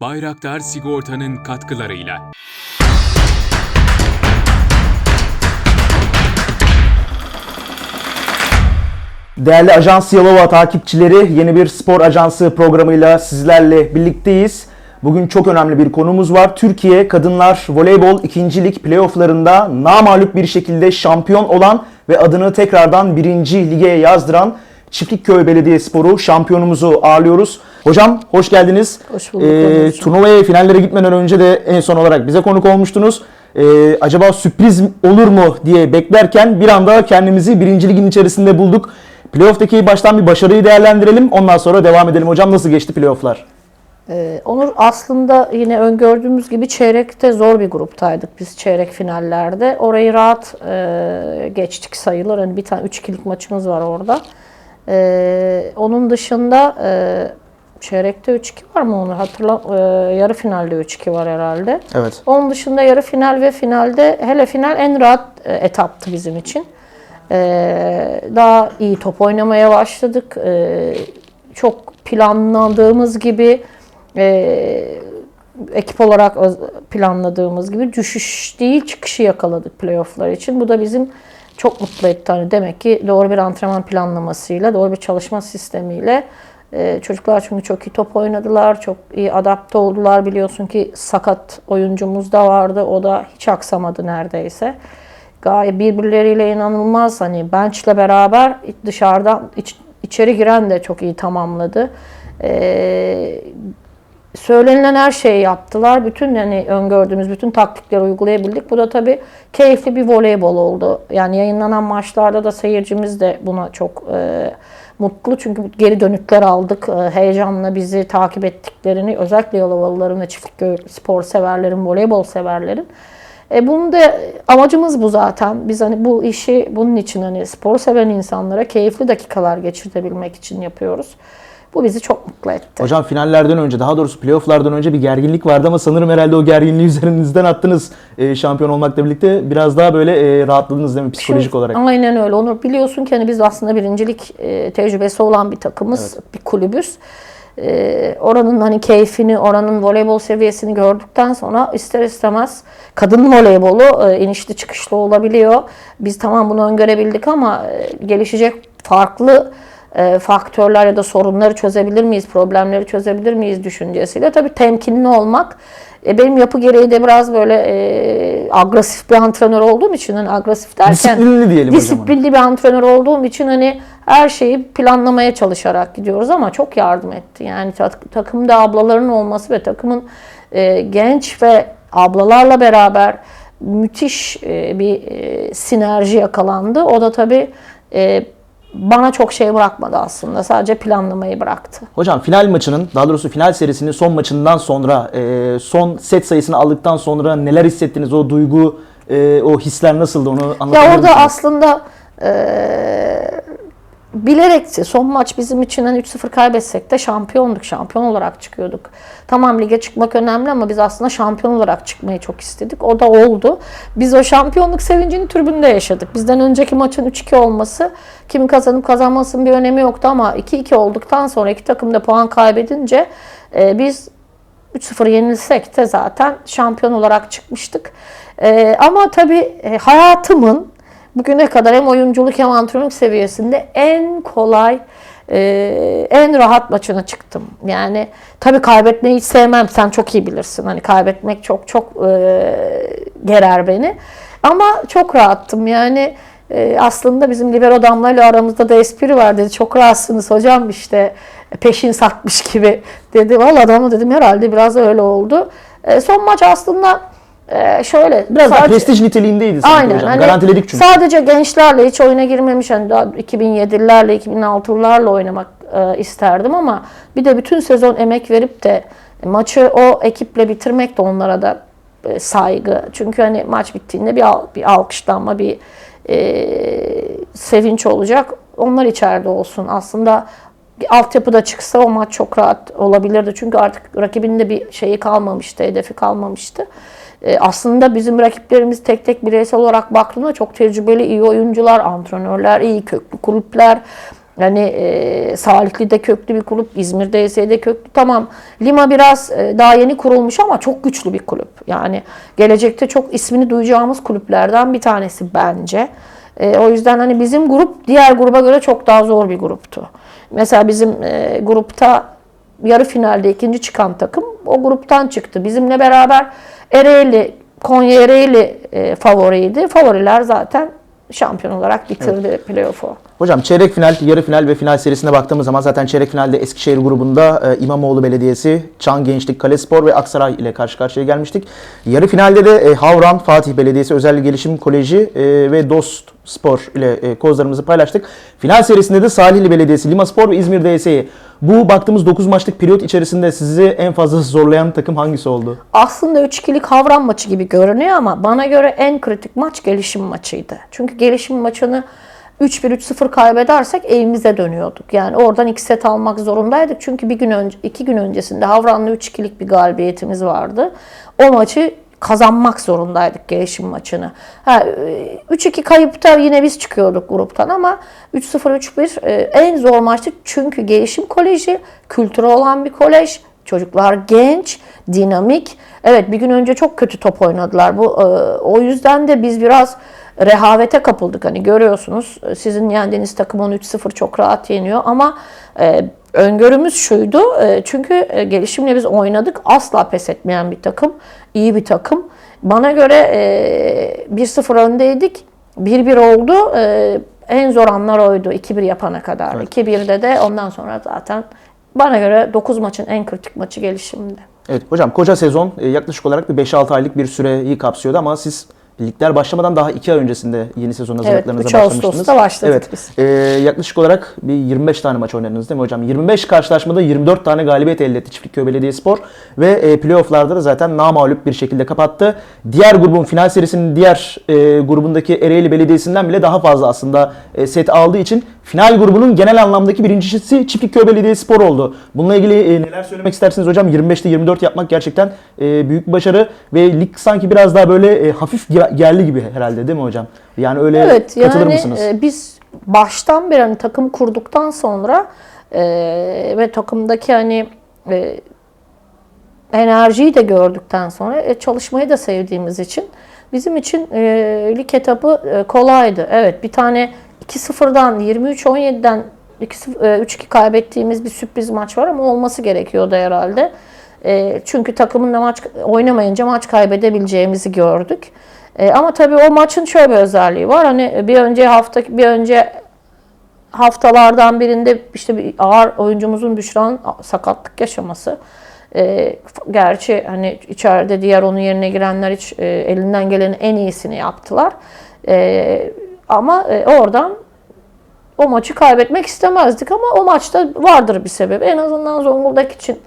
Bayraktar Sigorta'nın katkılarıyla. Değerli Ajans Yalova takipçileri yeni bir spor ajansı programıyla sizlerle birlikteyiz. Bugün çok önemli bir konumuz var. Türkiye Kadınlar Voleybol 2. Lig playofflarında namağlup bir şekilde şampiyon olan ve adını tekrardan 1. lige yazdıran Çiftlikköy Belediyespor'u şampiyonumuzu ağırlıyoruz. Hocam hoş geldiniz. Hoş bulduk, Ee, turnuvaya finallere gitmeden önce de en son olarak bize konuk olmuştunuz. Ee, acaba sürpriz olur mu diye beklerken bir anda kendimizi birinci ligin içerisinde bulduk. Playoff'taki baştan bir başarıyı değerlendirelim. Ondan sonra devam edelim. Hocam nasıl geçti playoff'lar? Ee, Onur aslında yine öngördüğümüz gibi çeyrekte zor bir gruptaydık biz çeyrek finallerde. Orayı rahat e, geçtik sayılır. Hani bir tane 3-2'lik maçımız var orada. Ee, onun dışında e, çeyrekte 3-2 var mı Onur? Hatırla, e, yarı finalde 3-2 var herhalde. Evet. Onun dışında yarı final ve finalde hele final en rahat e, etaptı bizim için. Ee, daha iyi top oynamaya başladık. Ee, çok planladığımız gibi e, ekip olarak planladığımız gibi düşüş değil çıkışı yakaladık playofflar için. Bu da bizim çok mutlu etti. Hani demek ki doğru bir antrenman planlamasıyla, doğru bir çalışma sistemiyle e, çocuklar çünkü çok iyi top oynadılar, çok iyi adapte oldular. Biliyorsun ki sakat oyuncumuz da vardı. O da hiç aksamadı neredeyse. Gayet birbirleriyle inanılmaz hani bench'le beraber dışarıdan iç- içeri giren de çok iyi tamamladı. Ee, söylenilen her şeyi yaptılar. Bütün yani öngördüğümüz bütün taktikleri uygulayabildik. Bu da tabii keyifli bir voleybol oldu. Yani yayınlanan maçlarda da seyircimiz de buna çok e, mutlu. Çünkü geri dönütler aldık. E, heyecanla bizi takip ettiklerini özellikle Yalovalıların ve Çiftlikköy spor severlerin, voleybol severlerin e bunun da amacımız bu zaten. Biz hani bu işi bunun için hani spor seven insanlara keyifli dakikalar geçirtebilmek için yapıyoruz. Bu bizi çok mutlu etti. Hocam finallerden önce daha doğrusu playoff'lardan önce bir gerginlik vardı ama sanırım herhalde o gerginliği üzerinizden attınız e, şampiyon olmakla birlikte. Biraz daha böyle e, rahatladınız değil mi psikolojik Şimdi- olarak? Aynen öyle. Onur biliyorsun ki hani biz aslında birincilik e, tecrübesi olan bir takımız, bir kulübüz. E, oranın hani keyfini, oranın voleybol seviyesini gördükten sonra ister istemez kadın voleybolu e, inişli çıkışlı olabiliyor. Biz tamam bunu öngörebildik ama e, gelişecek farklı e, faktörler ya da sorunları çözebilir miyiz, problemleri çözebilir miyiz düşüncesiyle. Tabii temkinli olmak e, benim yapı gereği de biraz böyle e, agresif bir antrenör olduğum için hani agresif derken Disiplinli diyelim disiplinli bir antrenör olduğum için hani her şeyi planlamaya çalışarak gidiyoruz ama çok yardım etti. Yani tak- takımda ablaların olması ve takımın e, genç ve ablalarla beraber müthiş e, bir e, sinerji yakalandı. O da tabii e, bana çok şey bırakmadı aslında. Sadece planlamayı bıraktı. Hocam final maçının daha doğrusu final serisinin son maçından sonra e, son set sayısını aldıktan sonra neler hissettiniz? O duygu, e, o hisler nasıldı onu anlatabilir Ya orada misiniz? aslında eee bilerek son maç bizim için hani 3-0 kaybetsek de şampiyonduk. Şampiyon olarak çıkıyorduk. Tamam lige çıkmak önemli ama biz aslında şampiyon olarak çıkmayı çok istedik. O da oldu. Biz o şampiyonluk sevincini tribünde yaşadık. Bizden önceki maçın 3-2 olması kimin kazanıp kazanmasının bir önemi yoktu ama 2-2 olduktan sonra iki takım da puan kaybedince eee, biz 3-0 yenilsek de zaten şampiyon olarak çıkmıştık. Ee, ama tabii e, hayatımın bugüne kadar hem oyunculuk hem antrenörlük seviyesinde en kolay, e, en rahat maçına çıktım. Yani tabii kaybetmeyi hiç sevmem. Sen çok iyi bilirsin. Hani kaybetmek çok çok e, gerer beni. Ama çok rahattım. Yani e, aslında bizim libero damlayla aramızda da espri var dedi. Çok rahatsınız hocam işte peşin sakmış gibi dedi. Valla adamı dedim herhalde biraz öyle oldu. E, son maç aslında e, şöyle. Biraz daha prestij niteliğindeydi sanki Aynen. hocam. Hani Garantiledik çünkü. Sadece gençlerle hiç oyuna girmemiş hani daha 2007'lerle 2006'larla oynamak e, isterdim ama bir de bütün sezon emek verip de maçı o ekiple bitirmek de onlara da e, saygı. Çünkü hani maç bittiğinde bir, al- bir alkışlanma, bir e, sevinç olacak. Onlar içeride olsun. Aslında altyapıda çıksa o maç çok rahat olabilirdi. Çünkü artık rakibinin de bir şeyi kalmamıştı, hedefi kalmamıştı. E, aslında bizim rakiplerimiz tek tek bireysel olarak baktığında çok tecrübeli, iyi oyuncular, antrenörler, iyi köklü kulüpler. Yani e, Salihli'de köklü bir kulüp, İzmir'de ESE'de köklü. Tamam Lima biraz e, daha yeni kurulmuş ama çok güçlü bir kulüp. Yani gelecekte çok ismini duyacağımız kulüplerden bir tanesi bence. E, o yüzden hani bizim grup diğer gruba göre çok daha zor bir gruptu. Mesela bizim e, grupta yarı finalde ikinci çıkan takım o gruptan çıktı. Bizimle beraber Ereğli, Konya Ereğli e, favoriydi. Favoriler zaten şampiyon olarak bitirdi playoff'u. Hocam çeyrek final, yarı final ve final serisine baktığımız zaman zaten çeyrek finalde Eskişehir grubunda e, İmamoğlu Belediyesi, Çan Gençlik, Kalespor ve Aksaray ile karşı karşıya gelmiştik. Yarı finalde de e, Havran, Fatih Belediyesi, Özel Gelişim Koleji e, ve Dost Spor ile e, kozlarımızı paylaştık. Final serisinde de Salihli Belediyesi, Lima Spor ve İzmir DS'yi. Bu baktığımız 9 maçlık periyot içerisinde sizi en fazla zorlayan takım hangisi oldu? Aslında 3-2'lik Havran maçı gibi görünüyor ama bana göre en kritik maç gelişim maçıydı. Çünkü gelişim maçını 3-1-3-0 kaybedersek evimize dönüyorduk. Yani oradan iki set almak zorundaydık. Çünkü bir gün önce, iki gün öncesinde Havran'la 3-2'lik bir galibiyetimiz vardı. O maçı kazanmak zorundaydık gelişim maçını. Ha, 3-2 kayıpta yine biz çıkıyorduk gruptan ama 3-0-3-1 e, en zor maçtı. Çünkü gelişim koleji kültürü olan bir kolej. Çocuklar genç, dinamik. Evet bir gün önce çok kötü top oynadılar. Bu e, o yüzden de biz biraz rehavete kapıldık. Hani görüyorsunuz sizin yendiğiniz takım 13-0 çok rahat yeniyor ama e, öngörümüz şuydu. E, çünkü e, gelişimle biz oynadık. Asla pes etmeyen bir takım. iyi bir takım. Bana göre e, 1-0 öndeydik. 1-1 oldu. E, en zor anlar oydu 2-1 yapana kadar. 2-1'de de ondan sonra zaten bana göre 9 maçın en kritik maçı gelişimdi. Evet hocam koca sezon e, yaklaşık olarak bir 5-6 aylık bir süreyi kapsıyordu ama siz ligler başlamadan daha 2 ay öncesinde yeni sezon hazırlıklarınıza 3 başlamıştınız. Ağustos'ta başladık evet. biz. E, yaklaşık olarak bir 25 tane maç oynadınız değil mi hocam? 25 karşılaşmada 24 tane galibiyet elde etti Çiftlikköy Belediyespor ve e, playofflarda da zaten namağlup bir şekilde kapattı. Diğer grubun final serisinin diğer e, grubundaki Ereğli Belediyesi'nden bile daha fazla aslında e, set aldığı için final grubunun genel anlamdaki birincisi Çiftlikköy Belediyespor oldu. Bununla ilgili e, neler söylemek istersiniz hocam? 25'te 24 yapmak gerçekten e, büyük bir başarı ve lig sanki biraz daha böyle e, hafif ge- geldi gibi herhalde değil mi hocam? Yani öyle Evet katılır yani mısınız? e, biz baştan beri hani takım kurduktan sonra e, ve takımdaki hani e, enerjiyi de gördükten sonra e, çalışmayı da sevdiğimiz için bizim için e, lig etabı e, kolaydı. Evet bir tane 2-0'dan 23-17'den 2-0 e, 3-2 kaybettiğimiz bir sürpriz maç var ama olması gerekiyordu herhalde. E, çünkü takımın da maç oynamayınca maç kaybedebileceğimizi gördük. E, ama tabii o maçın şöyle bir özelliği var. Hani bir önce hafta bir önce haftalardan birinde işte bir ağır oyuncumuzun Büşra'nın sakatlık yaşaması. E, gerçi hani içeride diğer onun yerine girenler hiç e, elinden gelenin en iyisini yaptılar. E, ama e, oradan o maçı kaybetmek istemezdik ama o maçta vardır bir sebebi. En azından Zonguldak için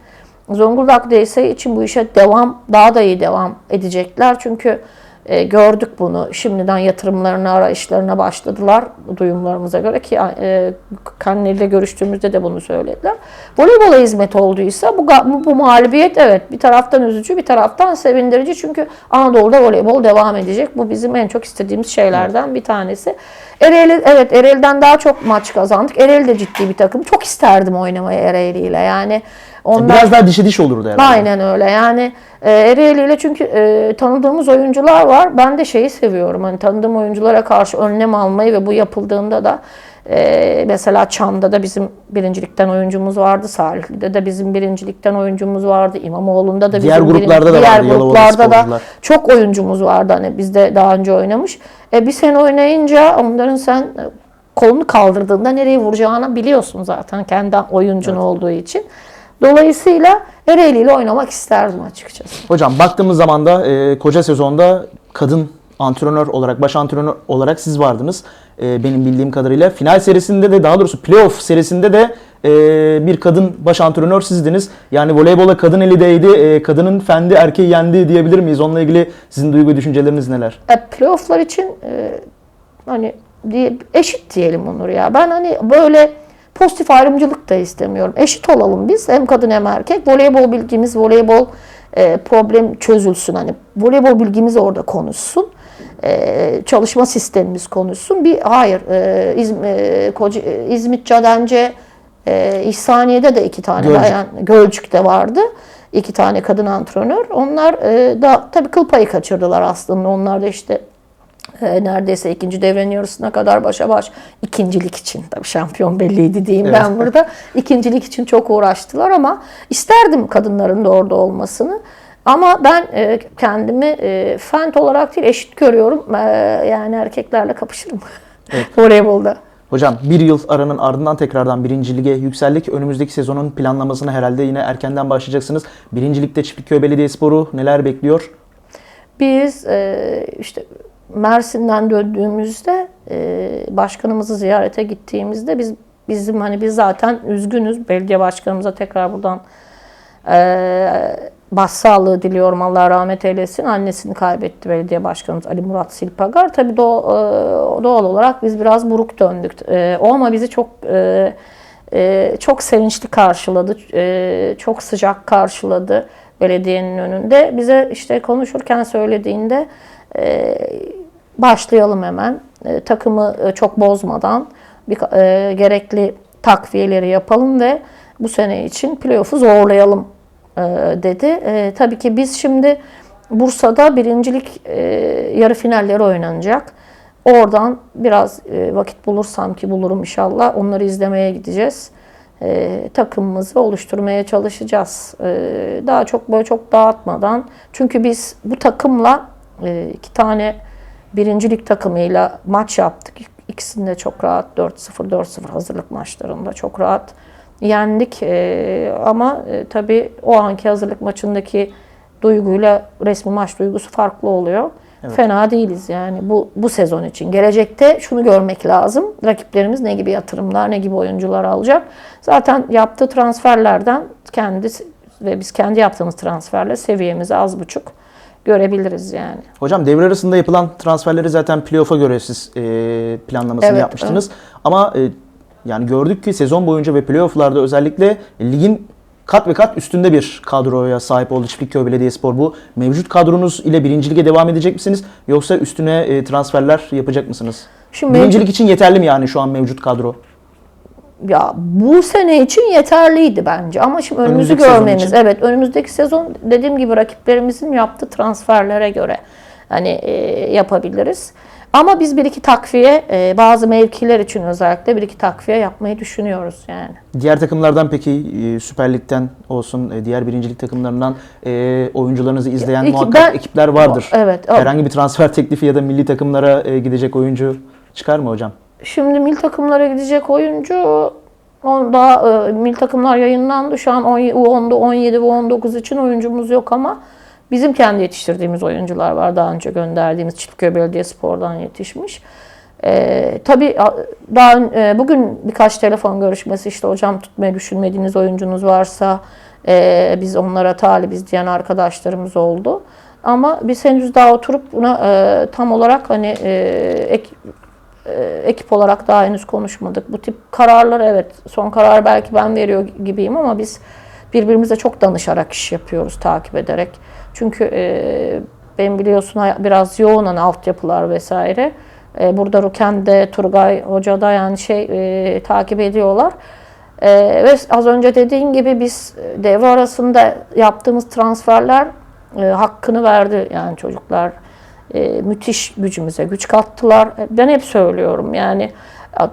Zonguldak DS için bu işe devam daha da iyi devam edecekler. Çünkü e, gördük bunu. Şimdiden yatırımlarına, arayışlarına başladılar duyumlarımıza göre ki e, Kanneli'de görüştüğümüzde de bunu söylediler. Voleybola hizmet olduysa bu, bu mağlubiyet evet bir taraftan üzücü bir taraftan sevindirici çünkü Anadolu'da voleybol devam edecek. Bu bizim en çok istediğimiz şeylerden bir tanesi. Ereğli, evet Ereğli'den daha çok maç kazandık. Ereğli de ciddi bir takım. Çok isterdim oynamayı Ereğli ile yani. Onlar... Biraz daha dişi diş olurdu herhalde. Aynen öyle. Yani e, Ereğli ile çünkü e, tanıdığımız oyuncular var. Ben de şeyi seviyorum. Hani tanıdığım oyunculara karşı önlem almayı ve bu yapıldığında da e, mesela Çam'da da bizim birincilikten oyuncumuz vardı. Salihli'de de bizim birincilikten oyuncumuz vardı. İmamoğlu'nda da bizim Diğer gruplarda da diğer vardı, gruplarda da çok oyuncumuz vardı. Hani bizde daha önce oynamış. E, bir sene oynayınca onların sen e, kolunu kaldırdığında nereye vuracağını biliyorsun zaten kendi oyuncun olduğu için. Dolayısıyla Ereğli ile oynamak isterdim açıkçası. Hocam baktığımız zaman da e, koca sezonda kadın antrenör olarak, baş antrenör olarak siz vardınız. E, benim bildiğim kadarıyla. Final serisinde de daha doğrusu playoff serisinde de e, bir kadın baş antrenör sizdiniz. Yani voleybola kadın eli değdi, e, kadının fendi erkeği yendi diyebilir miyiz? Onunla ilgili sizin duygu düşünceleriniz neler? E, playofflar için e, hani diye, eşit diyelim Onur ya. Ben hani böyle pozitif ayrımcılık da istemiyorum. Eşit olalım biz hem kadın hem erkek. Voleybol bilgimiz, voleybol e, problem çözülsün. Hani voleybol bilgimiz orada konuşsun. E, çalışma sistemimiz konuşsun. Bir hayır e, İzm, e, Koca- e, İzmit Cadence e, İhsaniye'de de iki tane Gölcük. bayan Gölcük'te vardı. iki tane kadın antrenör. Onlar e, da tabii kıl payı kaçırdılar aslında. Onlar da işte e, neredeyse ikinci devrenin yarısına kadar başa baş ikincilik için tabii şampiyon belliydi diyeyim ben burada. İkincilik için çok uğraştılar ama isterdim kadınların da orada olmasını. Ama ben e, kendimi e, fent olarak değil eşit görüyorum. E, yani erkeklerle kapışırım voleybolda. Hocam bir yıl aranın ardından tekrardan birinci lige yükseldik. Önümüzdeki sezonun planlamasına herhalde yine erkenden başlayacaksınız. Birinci ligde Çiftlikköy Belediyespor'u neler bekliyor? Biz e, işte Mersin'den döndüğümüzde e, başkanımızı ziyarete gittiğimizde biz bizim hani biz zaten üzgünüz. Belediye başkanımıza tekrar buradan e, başsağlığı diliyorum. Allah rahmet eylesin. Annesini kaybetti belediye başkanımız Ali Murat Silpagar. Tabii doğ- e, doğal olarak biz biraz buruk döndük. E, o ama bizi çok e, çok sevinçli karşıladı. Çok sıcak karşıladı belediyenin önünde. Bize işte konuşurken söylediğinde başlayalım hemen. Takımı çok bozmadan bir, gerekli takviyeleri yapalım ve bu sene için playoff'u zorlayalım dedi. E, tabii ki biz şimdi Bursa'da birincilik e, yarı finalleri oynanacak. Oradan biraz e, vakit bulursam ki bulurum inşallah onları izlemeye gideceğiz. E, takımımızı oluşturmaya çalışacağız. E, daha çok böyle çok dağıtmadan. Çünkü biz bu takımla e, iki tane birincilik takımıyla maç yaptık. İkisinde çok rahat 4-0 4-0 hazırlık maçlarında çok rahat yendik. E, ama e, tabii o anki hazırlık maçındaki duyguyla resmi maç duygusu farklı oluyor. Fena değiliz yani bu bu sezon için. Gelecekte şunu görmek lazım. Rakiplerimiz ne gibi yatırımlar, ne gibi oyuncular alacak. Zaten yaptığı transferlerden kendi ve biz kendi yaptığımız transferle seviyemizi az buçuk görebiliriz yani. Hocam devre arasında yapılan transferleri zaten playoff'a göre siz e, planlamasını Evet, yapmıştınız. Ama e, yani gördük ki sezon boyunca ve playoff'larda özellikle ligin kat ve kat üstünde bir kadroya sahip oldu Çiftlikköy Belediyespor. Bu mevcut kadronuz ile birinci lige devam edecek misiniz? Yoksa üstüne e, transferler yapacak mısınız? Şimdi Birincilik için yeterli mi yani şu an mevcut kadro? ya bu sene için yeterliydi bence ama şimdi önümüzü Önümüzdeki görmemiz. Evet önümüzdeki sezon dediğim gibi rakiplerimizin yaptığı transferlere göre hani e, yapabiliriz. Ama biz bir iki takviye e, bazı mevkiler için özellikle bir iki takviye yapmayı düşünüyoruz yani. Diğer takımlardan peki e, Süper Lig'den olsun, e, diğer birincilik takımlarından e, oyuncularınızı izleyen iki- muhakkak ben- ekipler vardır. Evet. o- Herhangi bir transfer teklifi ya da milli takımlara e, gidecek oyuncu çıkar mı hocam? Şimdi mil takımlara gidecek oyuncu daha e, mil takımlar yayınlandı. Şu an 10 U10'da 17 ve 19 için oyuncumuz yok ama bizim kendi yetiştirdiğimiz oyuncular var. Daha önce gönderdiğimiz Çiftköy Belediyespor'dan yetişmiş. E, tabii daha e, bugün birkaç telefon görüşmesi işte hocam tutmayı düşünmediğiniz oyuncunuz varsa e, biz onlara talibiz diyen arkadaşlarımız oldu. Ama biz henüz daha oturup buna e, tam olarak hani e, ek, e, ekip olarak daha henüz konuşmadık. Bu tip kararlar evet son karar belki ben veriyor gibiyim ama biz birbirimize çok danışarak iş yapıyoruz takip ederek. Çünkü e, ben biliyorsun biraz yoğun hani altyapılar vesaire. E, burada Ruken de Turgay Hoca da yani şey e, takip ediyorlar. E, ve az önce dediğin gibi biz e, devre arasında yaptığımız transferler e, hakkını verdi yani çocuklar e, müthiş gücümüze güç kattılar. Ben hep söylüyorum yani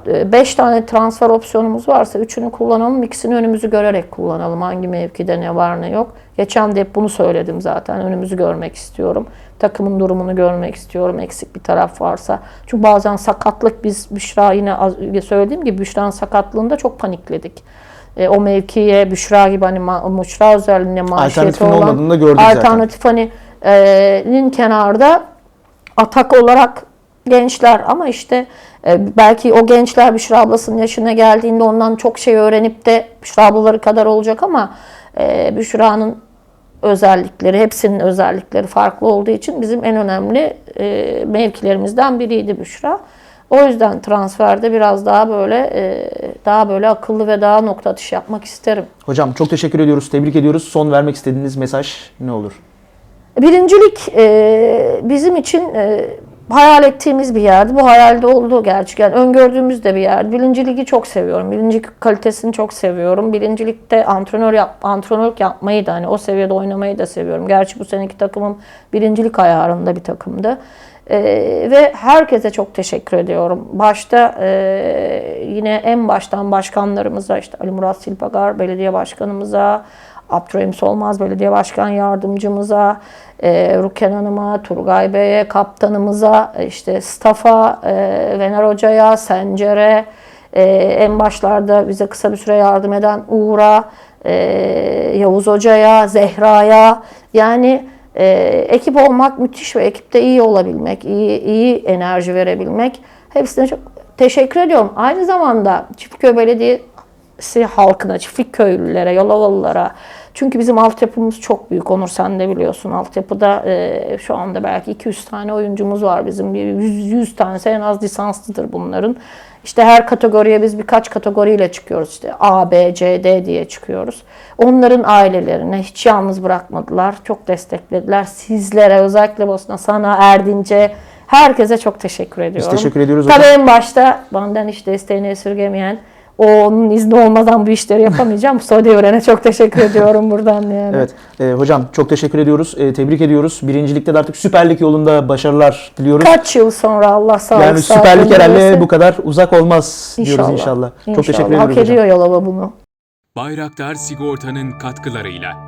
5 tane transfer opsiyonumuz varsa üçünü kullanalım, ikisini önümüzü görerek kullanalım. Hangi mevkide ne var ne yok. Geçen de hep bunu söyledim zaten. Önümüzü görmek istiyorum. Takımın durumunu görmek istiyorum. Eksik bir taraf varsa. Çünkü bazen sakatlık biz Büşra yine söylediğim gibi Büşra'nın sakatlığında çok panikledik. E, o mevkiye Büşra gibi hani Büşra özelliğine Alternatifin olan olmadığını da gördük zaten. alternatif hani e, nin kenarda atak olarak gençler ama işte e, belki o gençler Büşra ablasının yaşına geldiğinde ondan çok şey öğrenip de Büşra ablaları kadar olacak ama e, Büşra'nın özellikleri, hepsinin özellikleri farklı olduğu için bizim en önemli e, mevkilerimizden biriydi Büşra. O yüzden transferde biraz daha böyle e, daha böyle akıllı ve daha nokta atışı yapmak isterim. Hocam çok teşekkür ediyoruz, tebrik ediyoruz. Son vermek istediğiniz mesaj ne olur? Birincilik e, bizim için e, hayal ettiğimiz bir yerdi. Bu hayalde oldu gerçekten. Öngördüğümüz de bir yerdi. Birinci ligi çok seviyorum. Birinci kalitesini çok seviyorum. Birinci ligde antrenör yap, antrenörlük yapmayı da hani o seviyede oynamayı da seviyorum. Gerçi bu seneki takımım birincilik ayarında bir takımdı. Ee, ve herkese çok teşekkür ediyorum. Başta e, yine en baştan başkanlarımıza işte Ali Murat Silpagar belediye başkanımıza, Abdurrahim Solmaz belediye başkan yardımcımıza, e, Ruken Hanım'a, Turgay Bey'e, kaptanımıza, e, işte staff'a, e, Vener Hoca'ya, Sencer'e, e, en başlarda bize kısa bir süre yardım eden Uğur'a, e, Yavuz Hoca'ya, Zehra'ya yani e, ekip olmak müthiş ve ekipte iyi olabilmek, iyi, iyi enerji verebilmek hepsine çok teşekkür ediyorum. Aynı zamanda Çiftköy Belediyesi halkına, Çiftlik köylülere, Yolovalılara çünkü bizim altyapımız çok büyük. Onur sen de biliyorsun. Altyapıda e, şu anda belki 200 tane oyuncumuz var bizim. Bir 100, 100 tanesi en az lisanslıdır bunların. İşte her kategoriye biz birkaç kategoriyle çıkıyoruz. İşte A, B, C, D diye çıkıyoruz. Onların ailelerine hiç yalnız bırakmadılar. Çok desteklediler. Sizlere özellikle Bosna, sana, Erdinç'e herkese çok teşekkür ediyorum. teşekkür ediyoruz Tabii hocam. en başta benden hiç desteğini esirgemeyen o onun izni olmadan bu işleri yapamayacağım. Suudi Evren'e çok teşekkür ediyorum buradan yani. Evet. E, hocam çok teşekkür ediyoruz. E, tebrik ediyoruz. Birincilikte de artık Süper Lig yolunda başarılar diliyoruz. Kaç yıl sonra Allah sağlık yani sıhhat Süper Lig herhalde bu kadar uzak olmaz diyoruz inşallah. Çok teşekkür ediyoruz Hak hocam. ediyor Yalova bunu. Bayraktar Sigorta'nın katkılarıyla.